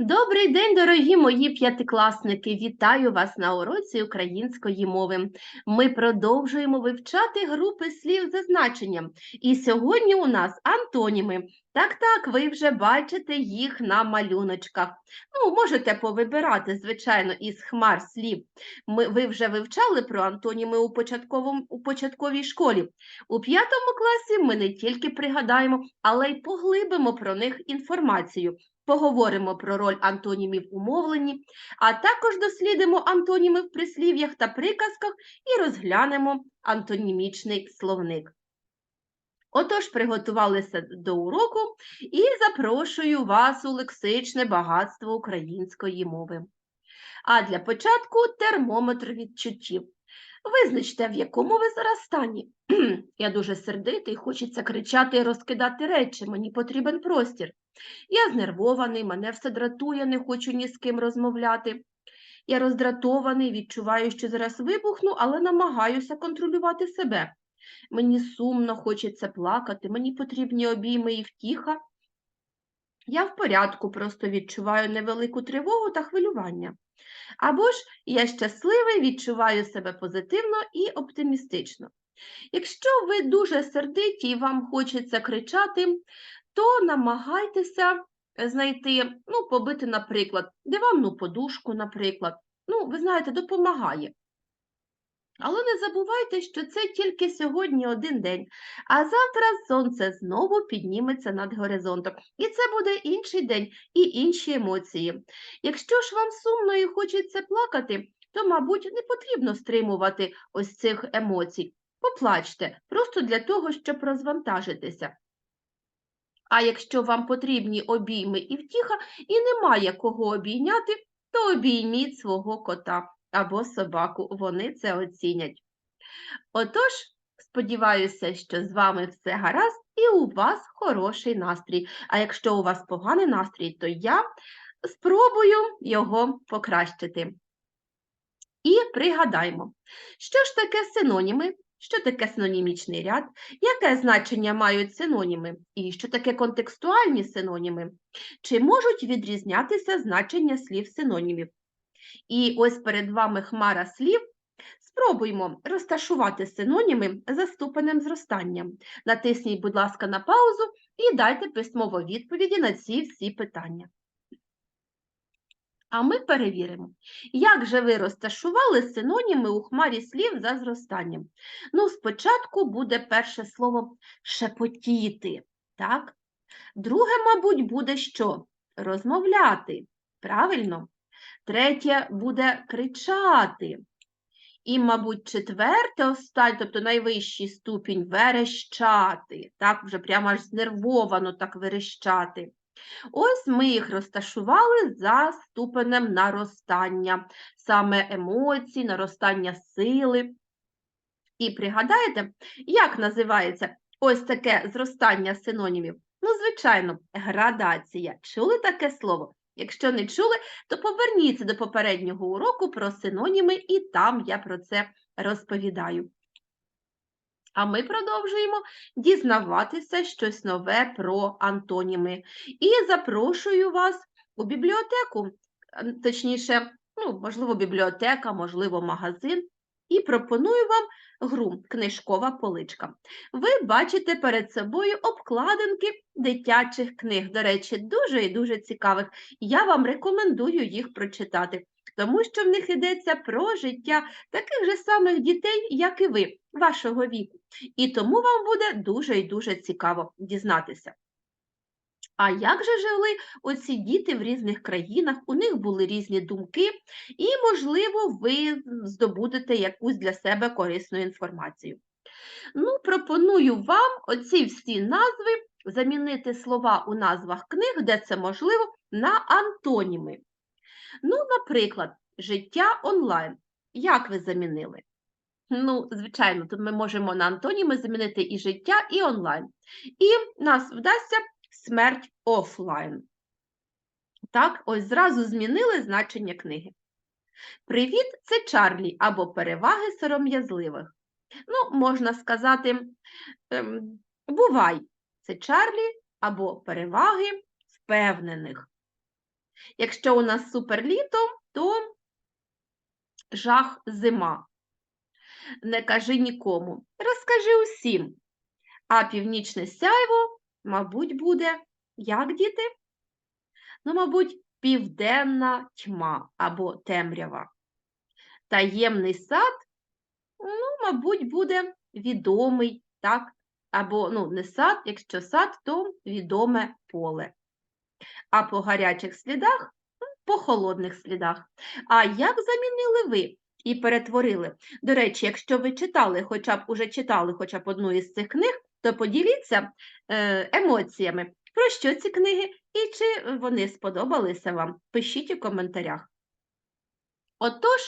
Добрий день, дорогі мої п'ятикласники! Вітаю вас на уроці української мови. Ми продовжуємо вивчати групи слів за значенням. І сьогодні у нас антоніми. Так-так, ви вже бачите їх на малюночках. Ну, можете повибирати, звичайно, із хмар слів. Ми, ви вже вивчали про антоніми у, у початковій школі. У п'ятому класі ми не тільки пригадаємо, але й поглибимо про них інформацію поговоримо про роль антонімів у мовленні, а також дослідимо антоніми в прислів'ях та приказках і розглянемо антонімічний словник. Отож, приготувалися до уроку і запрошую вас у лексичне багатство української мови. А для початку термометр відчуттів. Визначте, в якому ви зараз стані. Я дуже сердитий, хочеться кричати і розкидати речі, мені потрібен простір. Я знервований, мене все дратує, не хочу ні з ким розмовляти. Я роздратований, відчуваю, що зараз вибухну, але намагаюся контролювати себе. Мені сумно, хочеться плакати, мені потрібні обійми і втіха. Я в порядку, просто відчуваю невелику тривогу та хвилювання. Або ж я щасливий, відчуваю себе позитивно і оптимістично. Якщо ви дуже сердиті і вам хочеться кричати, то намагайтеся знайти, ну, побити, наприклад, диванну подушку, наприклад. Ну, ви знаєте, допомагає. Але не забувайте, що це тільки сьогодні один день, а завтра сонце знову підніметься над горизонтом. І це буде інший день і інші емоції. Якщо ж вам сумно і хочеться плакати, то, мабуть, не потрібно стримувати ось цих емоцій. Поплачте, просто для того, щоб розвантажитися. А якщо вам потрібні обійми і втіха, і немає кого обійняти, то обійміть свого кота або собаку, вони це оцінять. Отож, сподіваюся, що з вами все гаразд і у вас хороший настрій. А якщо у вас поганий настрій, то я спробую його покращити. І пригадаймо, що ж таке синоніми, що таке синонімічний ряд, яке значення мають синоніми, і що таке контекстуальні синоніми, чи можуть відрізнятися значення слів синонімів. І ось перед вами хмара слів. Спробуймо розташувати синоніми за ступенем зростання. Натисніть, будь ласка, на паузу і дайте письмово відповіді на ці всі питання. А ми перевіримо, як же ви розташували синоніми у хмарі слів за зростанням. Ну, спочатку буде перше слово шепотіти, так? Друге, мабуть, буде що? Розмовляти. Правильно? Третє буде кричати. І, мабуть, четверте, останнє, тобто найвищий ступінь верещати. Так, вже прямо аж знервовано так верещати. Ось ми їх розташували за ступенем наростання, саме емоцій, наростання сили. І пригадаєте, як називається ось таке зростання синонімів? Ну, звичайно, градація. Чули таке слово? Якщо не чули, то поверніться до попереднього уроку про синоніми, і там я про це розповідаю. А ми продовжуємо дізнаватися щось нове про антоніми. І запрошую вас у бібліотеку, точніше, ну, можливо, бібліотека, можливо, магазин. І пропоную вам гру книжкова поличка. Ви бачите перед собою обкладинки дитячих книг. До речі, дуже і дуже цікавих. Я вам рекомендую їх прочитати, тому що в них йдеться про життя таких же самих дітей, як і ви, вашого віку. І тому вам буде дуже і дуже цікаво дізнатися. А як же жили оці діти в різних країнах, у них були різні думки, і, можливо, ви здобудете якусь для себе корисну інформацію. Ну, пропоную вам оці всі назви замінити слова у назвах книг, де це можливо, на антоніми. Ну, наприклад, життя онлайн. Як ви замінили? Ну, звичайно, тут ми можемо на антоніми замінити і життя, і онлайн. І нас вдасться смерть офлайн. Так, ось зразу змінили значення книги. Привіт, це Чарлі або переваги сором'язливих. Ну, можна сказати, ем, бувай, це Чарлі або переваги впевнених. Якщо у нас суперліто, то жах зима. Не кажи нікому, розкажи усім. А північне сяйво, мабуть, буде, як діти? Ну, мабуть, південна тьма або темрява. Таємний сад, ну, мабуть, буде відомий, так? Або, ну, не сад, якщо сад, то відоме поле. А по гарячих слідах, ну, по холодних слідах. А як замінили ви і перетворили? До речі, якщо ви читали, хоча б уже читали хоча б одну із цих книг, то поділіться е, емоціями. Про що ці книги і чи вони сподобалися вам? Пишіть у коментарях. Отож,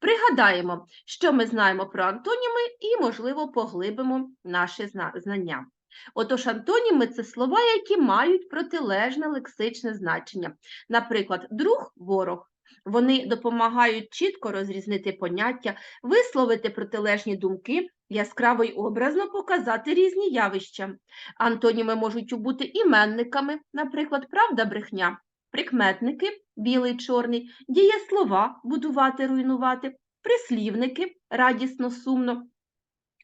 пригадаємо, що ми знаємо про антоніми і, можливо, поглибимо наші знання. Отож, антоніми це слова, які мають протилежне лексичне значення. Наприклад, друг ворог. Вони допомагають чітко розрізнити поняття, висловити протилежні думки, яскраво й образно показати різні явища. Антоніми можуть бути іменниками, наприклад, правда брехня, прикметники білий чорний, дієслова будувати, руйнувати, прислівники радісно сумно.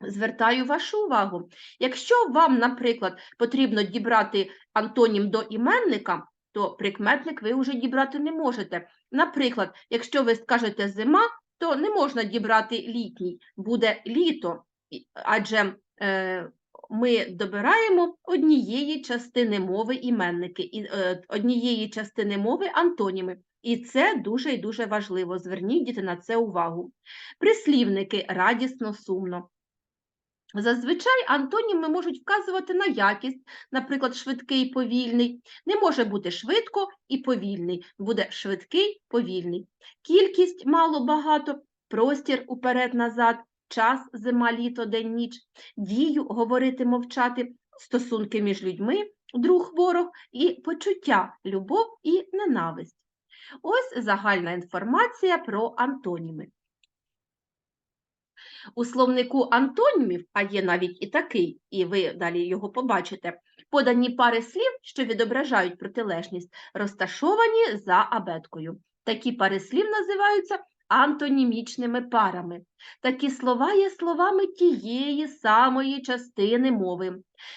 Звертаю вашу увагу. Якщо вам, наприклад, потрібно дібрати антонім до іменника, то прикметник ви вже дібрати не можете. Наприклад, якщо ви скажете зима, то не можна дібрати літній, буде літо, адже е, ми добираємо однієї частини мови іменники, і, е, однієї частини мови антоніми. І це дуже і дуже важливо. Зверніть діти на це увагу. Прислівники радісно, сумно. Зазвичай антоніми можуть вказувати на якість, наприклад, швидкий, повільний. Не може бути швидко і повільний, буде швидкий, повільний. Кількість мало багато, простір уперед-назад, час зима, літо, день, ніч, дію говорити, мовчати, стосунки між людьми, друг ворог і почуття, любов і ненависть. Ось загальна інформація про антоніми. У словнику антонімів, а є навіть і такий, і ви далі його побачите, подані пари слів, що відображають протилежність, розташовані за абеткою. Такі пари слів називаються антонімічними парами. Такі слова є словами тієї самої частини мови.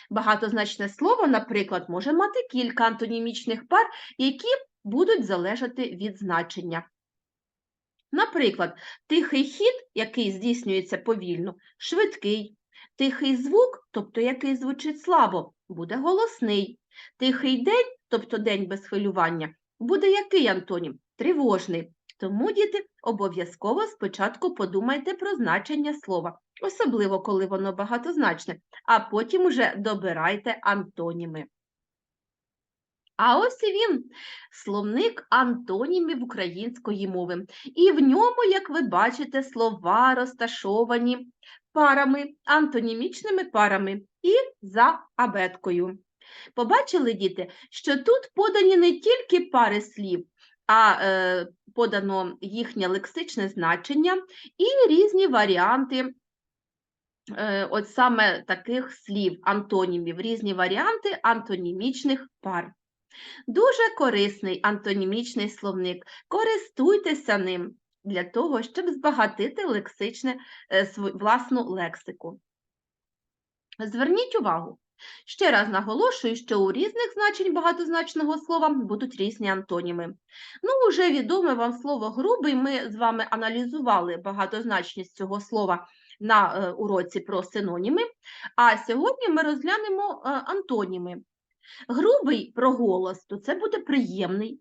Багатозначне слово, наприклад, може мати кілька антонімічних пар, які будуть залежати від значення. Наприклад, тихий хід, який здійснюється повільно, швидкий. Тихий звук, тобто який звучить слабо, буде голосний. Тихий день, тобто день без хвилювання, буде який антонім? Тривожний. Тому, діти, обов'язково спочатку подумайте про значення слова, особливо коли воно багатозначне, а потім уже добирайте антоніми. А ось він, словник антонімів української мови. І в ньому, як ви бачите, слова розташовані парами, антонімічними парами і за абеткою. Побачили, діти, що тут подані не тільки пари слів, а е, подано їхнє лексичне значення і різні варіанти е, от саме таких слів, антонімів, різні варіанти антонімічних пар. Дуже корисний антонімічний словник. Користуйтеся ним для того, щоб збагатити лексичне е, власну лексику. Зверніть увагу. Ще раз наголошую, що у різних значень багатозначного слова будуть різні антоніми. Ну, уже відоме вам слово грубий. Ми з вами аналізували багатозначність цього слова на е, уроці про синоніми. А сьогодні ми розглянемо е, антоніми. Грубий про голос, то це буде приємний.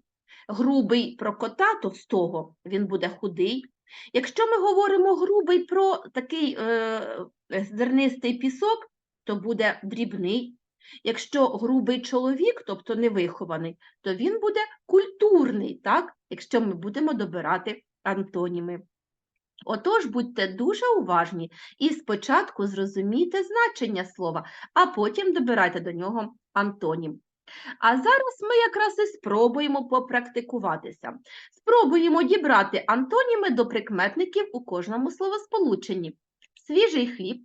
Грубий про кота товстого, він буде худий. Якщо ми говоримо грубий про такий е, зернистий пісок, то буде дрібний. Якщо грубий чоловік, тобто невихований, то він буде культурний, так? якщо ми будемо добирати антоніми. Отож, будьте дуже уважні і спочатку зрозумійте значення слова, а потім добирайте до нього антонім. А зараз ми якраз і спробуємо попрактикуватися. Спробуємо дібрати антоніми до прикметників у кожному словосполученні. Свіжий хліб,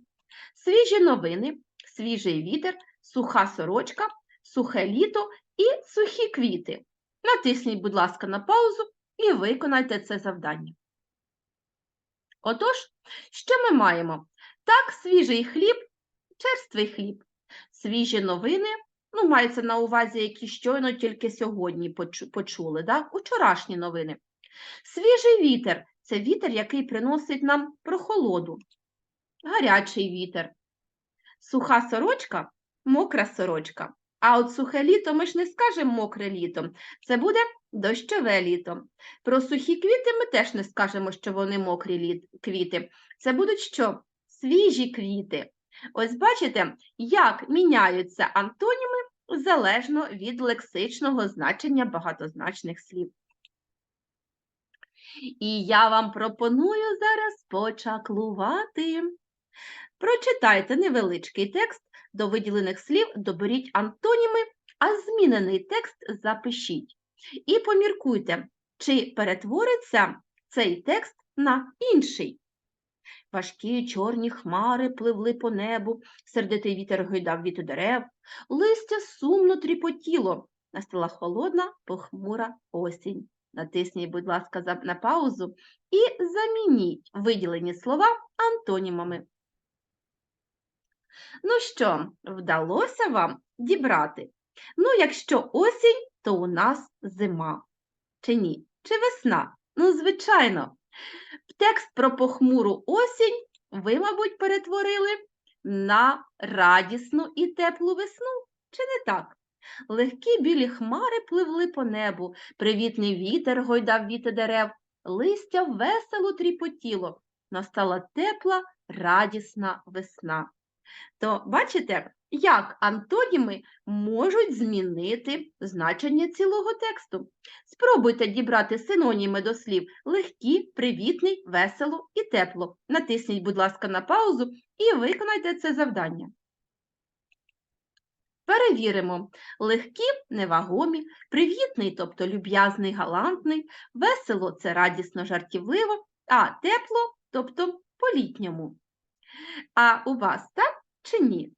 свіжі новини, свіжий вітер, суха сорочка, сухе літо і сухі квіти. Натисніть, будь ласка, на паузу і виконайте це завдання. Отож, що ми маємо? Так, свіжий хліб, черствий хліб, свіжі новини, ну, мається на увазі, які щойно тільки сьогодні почули, да? учорашні новини. Свіжий вітер це вітер, який приносить нам прохолоду, гарячий вітер. Суха сорочка мокра сорочка. А от сухе літо ми ж не скажемо мокре літо, це буде дощове літо. Про сухі квіти ми теж не скажемо, що вони мокрі літ... квіти. Це будуть що? Свіжі квіти. Ось бачите, як міняються антоніми залежно від лексичного значення багатозначних слів. І я вам пропоную зараз почаклувати. Прочитайте невеличкий текст до виділених слів, доберіть антоніми, а змінений текст запишіть. І поміркуйте, чи перетвориться цей текст на інший. Важкі чорні хмари пливли по небу, сердитий вітер гойдав від дерев, листя сумно тріпотіло, настала холодна, похмура осінь. Натисніть, будь ласка, на паузу і замініть виділені слова антонімами. Ну що, вдалося вам дібрати? Ну, якщо осінь, то у нас зима. Чи ні? Чи весна? Ну, звичайно. Текст про похмуру осінь ви, мабуть, перетворили на радісну і теплу весну. Чи не так? Легкі білі хмари пливли по небу, привітний вітер гойдав віти дерев, листя весело тріпотіло. Настала тепла, радісна весна. То бачите, як антоніми можуть змінити значення цілого тексту. Спробуйте дібрати синоніми до слів легкі, привітний, весело і тепло. Натисніть, будь ласка, на паузу і виконайте це завдання. Перевіримо. Легкі невагомі, привітний, тобто люб'язний, галантний, весело це радісно, жартівливо, а тепло, тобто по-літньому. А у вас так чи ні?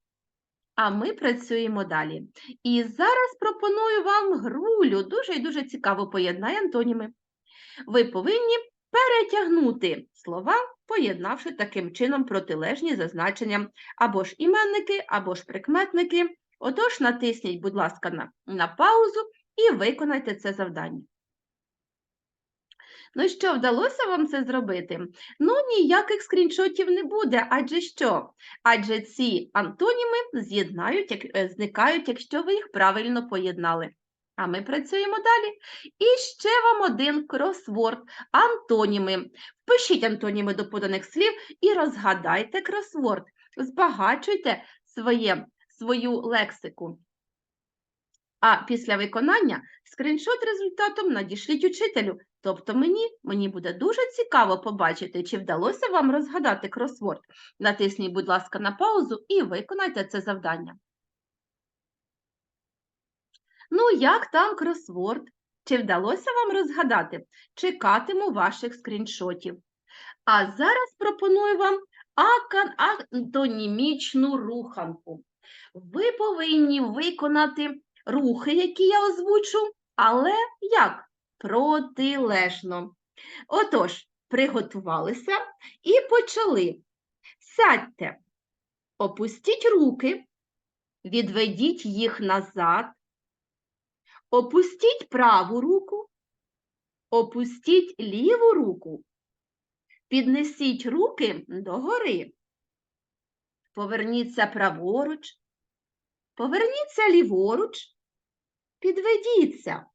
А ми працюємо далі. І зараз пропоную вам грулю, дуже і дуже цікаво поєднає антоніми. Ви повинні перетягнути слова, поєднавши таким чином протилежні за значенням або ж іменники, або ж прикметники. Отож, натисніть, будь ласка, на, на паузу і виконайте це завдання. Ну що, вдалося вам це зробити? Ну, ніяких скріншотів не буде, адже що? Адже ці антоніми з'єднають, як, е, зникають, якщо ви їх правильно поєднали. А ми працюємо далі. І ще вам один кросворд. Антоніми. Впишіть антоніми до поданих слів і розгадайте кросворд. Збагачуйте своє, свою лексику. А після виконання скріншот результатом надішліть учителю. Тобто мені, мені буде дуже цікаво побачити, чи вдалося вам розгадати кросворд. Натисніть, будь ласка, на паузу і виконайте це завдання. Ну, як там кросворд? Чи вдалося вам розгадати? Чекатиму ваших скріншотів. А зараз пропоную вам антонімічну руханку. Ви повинні виконати рухи, які я озвучу, але як? Протилежно. Отож, приготувалися і почали. Сядьте, опустіть руки, відведіть їх назад, опустіть праву руку, опустіть ліву руку, піднесіть руки догори, поверніться праворуч, поверніться ліворуч, підведіться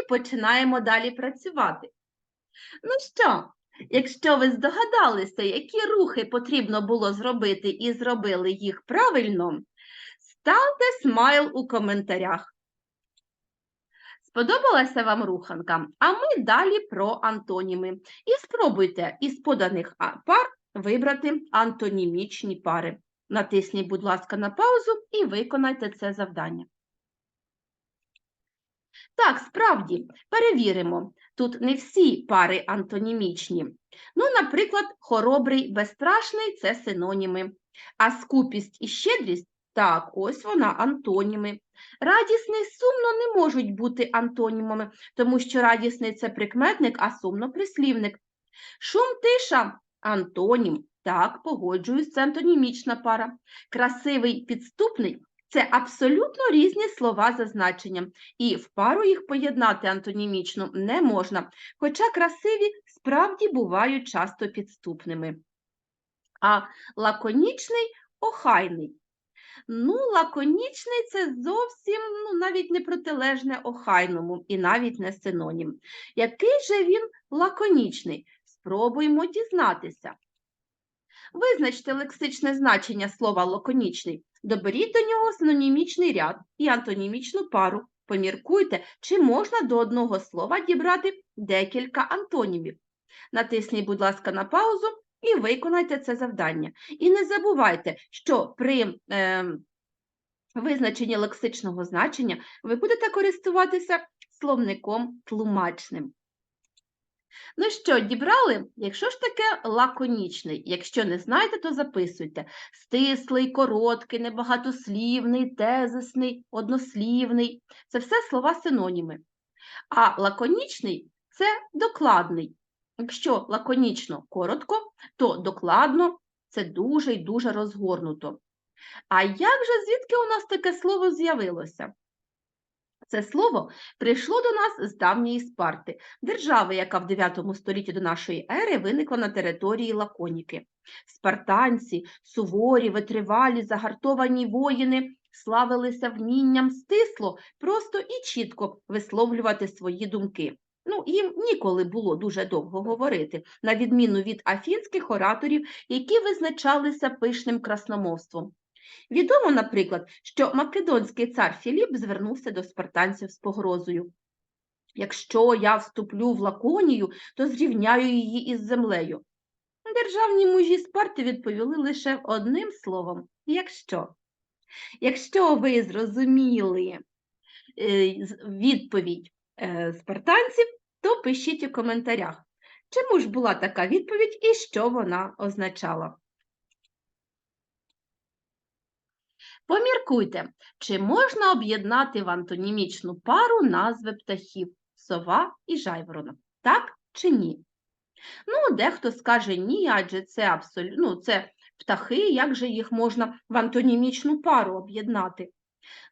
і починаємо далі працювати. Ну що, якщо ви здогадалися, які рухи потрібно було зробити і зробили їх правильно, ставте смайл у коментарях. Сподобалася вам руханка? А ми далі про антоніми. І спробуйте із поданих пар вибрати антонімічні пари. Натисніть, будь ласка, на паузу і виконайте це завдання. Так, справді, перевіримо. Тут не всі пари антонімічні. Ну, наприклад, хоробрий, безстрашний це синоніми, а скупість і щедрість Так, ось вона, антоніми. Радісний, сумно не можуть бути антонімами, тому що радісний це прикметник, а сумно прислівник. Шум тиша антонім. Так, погоджуюсь, це антонімічна пара. Красивий підступний це абсолютно різні слова за значенням, і в пару їх поєднати антонімічно не можна, хоча красиві справді бувають часто підступними. А лаконічний охайний. Ну, лаконічний це зовсім ну, навіть не протилежне охайному і навіть не синонім. Який же він лаконічний? Спробуємо дізнатися. Визначте лексичне значення слова лаконічний. Доберіть до нього синонімічний ряд і антонімічну пару. Поміркуйте, чи можна до одного слова дібрати декілька антонімів. Натисніть, будь ласка, на паузу і виконайте це завдання. І не забувайте, що при е, визначенні лексичного значення ви будете користуватися словником тлумачним. Ну що, дібрали? Якщо ж таке лаконічний, якщо не знаєте, то записуйте. Стислий, короткий, небагатослівний, тезисний, однослівний це все слова синоніми. А лаконічний це докладний. Якщо лаконічно коротко, то докладно це дуже і дуже розгорнуто. А як же звідки у нас таке слово з'явилося? Це слово прийшло до нас з давньої Спарти, держави, яка в 9 столітті до нашої ери виникла на території Лаконіки. Спартанці, суворі, витривалі, загартовані воїни славилися вмінням стисло, просто і чітко висловлювати свої думки. Ну, їм ніколи було дуже довго говорити, на відміну від афінських ораторів, які визначалися пишним красномовством. Відомо, наприклад, що македонський цар Філіп звернувся до спартанців з погрозою. Якщо я вступлю в Лаконію, то зрівняю її із землею. Державні мужі Спарти відповіли лише одним словом якщо. Якщо ви зрозуміли е, відповідь е, спартанців, то пишіть у коментарях, чому ж була така відповідь і що вона означала. Поміркуйте, чи можна об'єднати в антонімічну пару назви птахів сова і жайворонок, так чи ні? Ну, дехто скаже ні, адже це абсолютно ну, це птахи, як же їх можна в антонімічну пару об'єднати?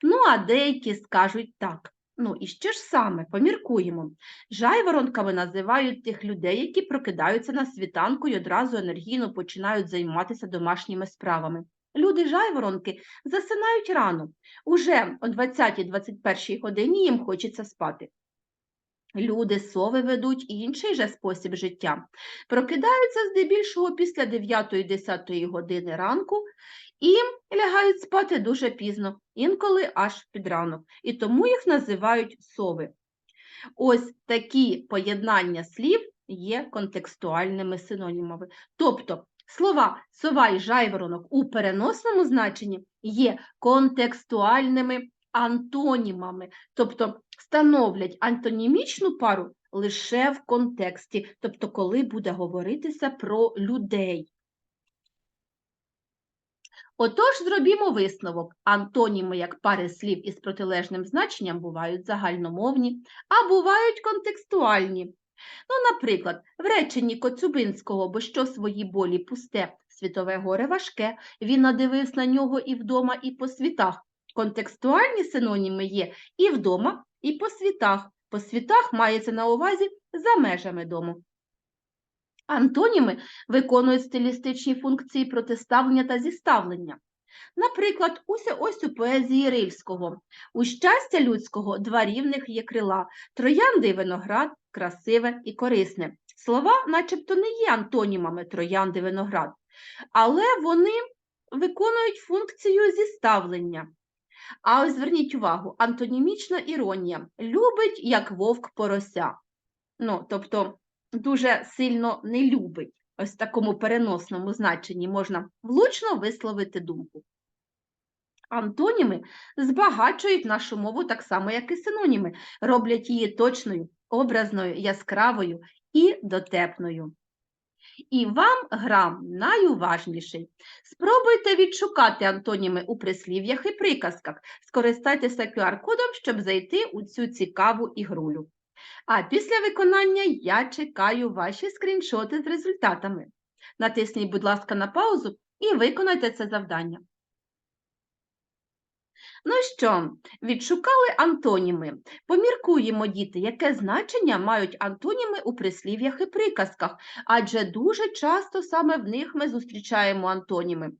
Ну, а деякі скажуть так. Ну, і що ж саме, поміркуємо. Жайворонками називають тих людей, які прокидаються на світанку і одразу енергійно починають займатися домашніми справами. Люди жайворонки засинають рано. Уже о 20-21 годині їм хочеться спати. Люди сови ведуть інший же спосіб життя. Прокидаються здебільшого після 9-10 години ранку і лягають спати дуже пізно, інколи аж під ранок. І тому їх називають сови. Ось такі поєднання слів є контекстуальними синонімами. Тобто Слова сова і жайворонок у переносному значенні є контекстуальними антонімами, тобто становлять антонімічну пару лише в контексті, тобто, коли буде говоритися про людей. Отож, зробімо висновок. Антоніми, як пари слів із протилежним значенням, бувають загальномовні, а бувають контекстуальні. Ну, наприклад, в реченні Коцюбинського, бо що свої болі пусте, світове горе важке, він надивився на нього і вдома, і по світах. Контекстуальні синоніми є і вдома, і по світах. По світах мається на увазі за межами дому. Антоніми виконують стилістичні функції протиставлення та зіставлення. Наприклад, ось ось у поезії Рильського. У щастя людського два рівних є крила, троянди й виноград, красиве і корисне. Слова начебто не є антонімами троянди виноград, але вони виконують функцію зіставлення. А ось зверніть увагу, антонімічна іронія любить, як вовк порося. Ну, тобто дуже сильно не любить. Ось в такому переносному значенні можна влучно висловити думку. Антоніми збагачують нашу мову так само, як і синоніми, роблять її точною, образною, яскравою і дотепною. І вам гра найуважніший. Спробуйте відшукати антоніми у прислів'ях і приказках. Скористайтеся QR-кодом, щоб зайти у цю цікаву ігрулю. А після виконання я чекаю ваші скріншоти з результатами. Натисніть, будь ласка, на паузу і виконайте це завдання. Ну що, відшукали антоніми. Поміркуємо, діти, яке значення мають антоніми у прислів'ях і приказках, адже дуже часто саме в них ми зустрічаємо антоніми.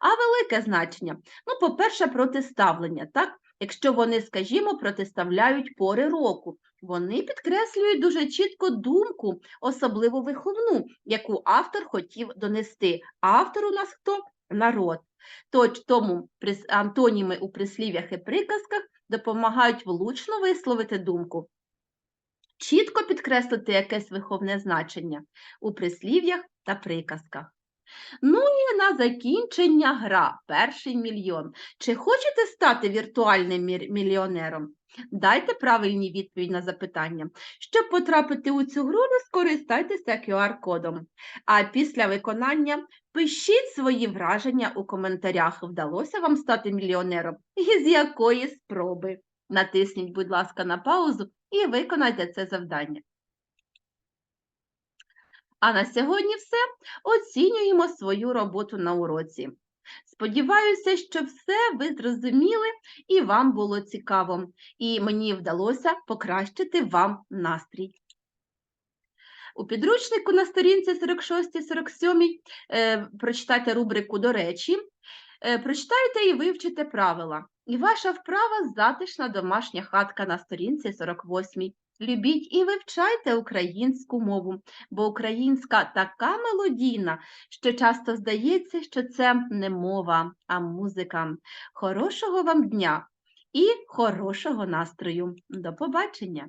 А велике значення, ну, по-перше, протиставлення, так? Якщо вони, скажімо, протиставляють пори року, вони підкреслюють дуже чітко думку, особливо виховну, яку автор хотів донести. Автор у нас хто? Народ. Тому антоніми у прислів'ях і приказках допомагають влучно висловити думку, чітко підкреслити якесь виховне значення у прислів'ях та приказках. Ну і на закінчення гра перший мільйон. Чи хочете стати віртуальним мільйонером? Дайте правильні відповідь на запитання. Щоб потрапити у цю гру, скористайтеся QR-кодом. А після виконання пишіть свої враження у коментарях. Вдалося вам стати мільйонером? І з якої спроби? Натисніть, будь ласка, на паузу і виконайте це завдання. А на сьогодні все. Оцінюємо свою роботу на уроці. Сподіваюся, що все ви зрозуміли і вам було цікаво, і мені вдалося покращити вам настрій. У підручнику на сторінці 46-47 е, прочитайте рубрику «До речі», е, прочитайте і вивчите правила. І ваша вправа затишна домашня хатка на сторінці 48. Любіть і вивчайте українську мову, бо українська така мелодійна, що часто здається, що це не мова, а музика. Хорошого вам дня і хорошого настрою. До побачення!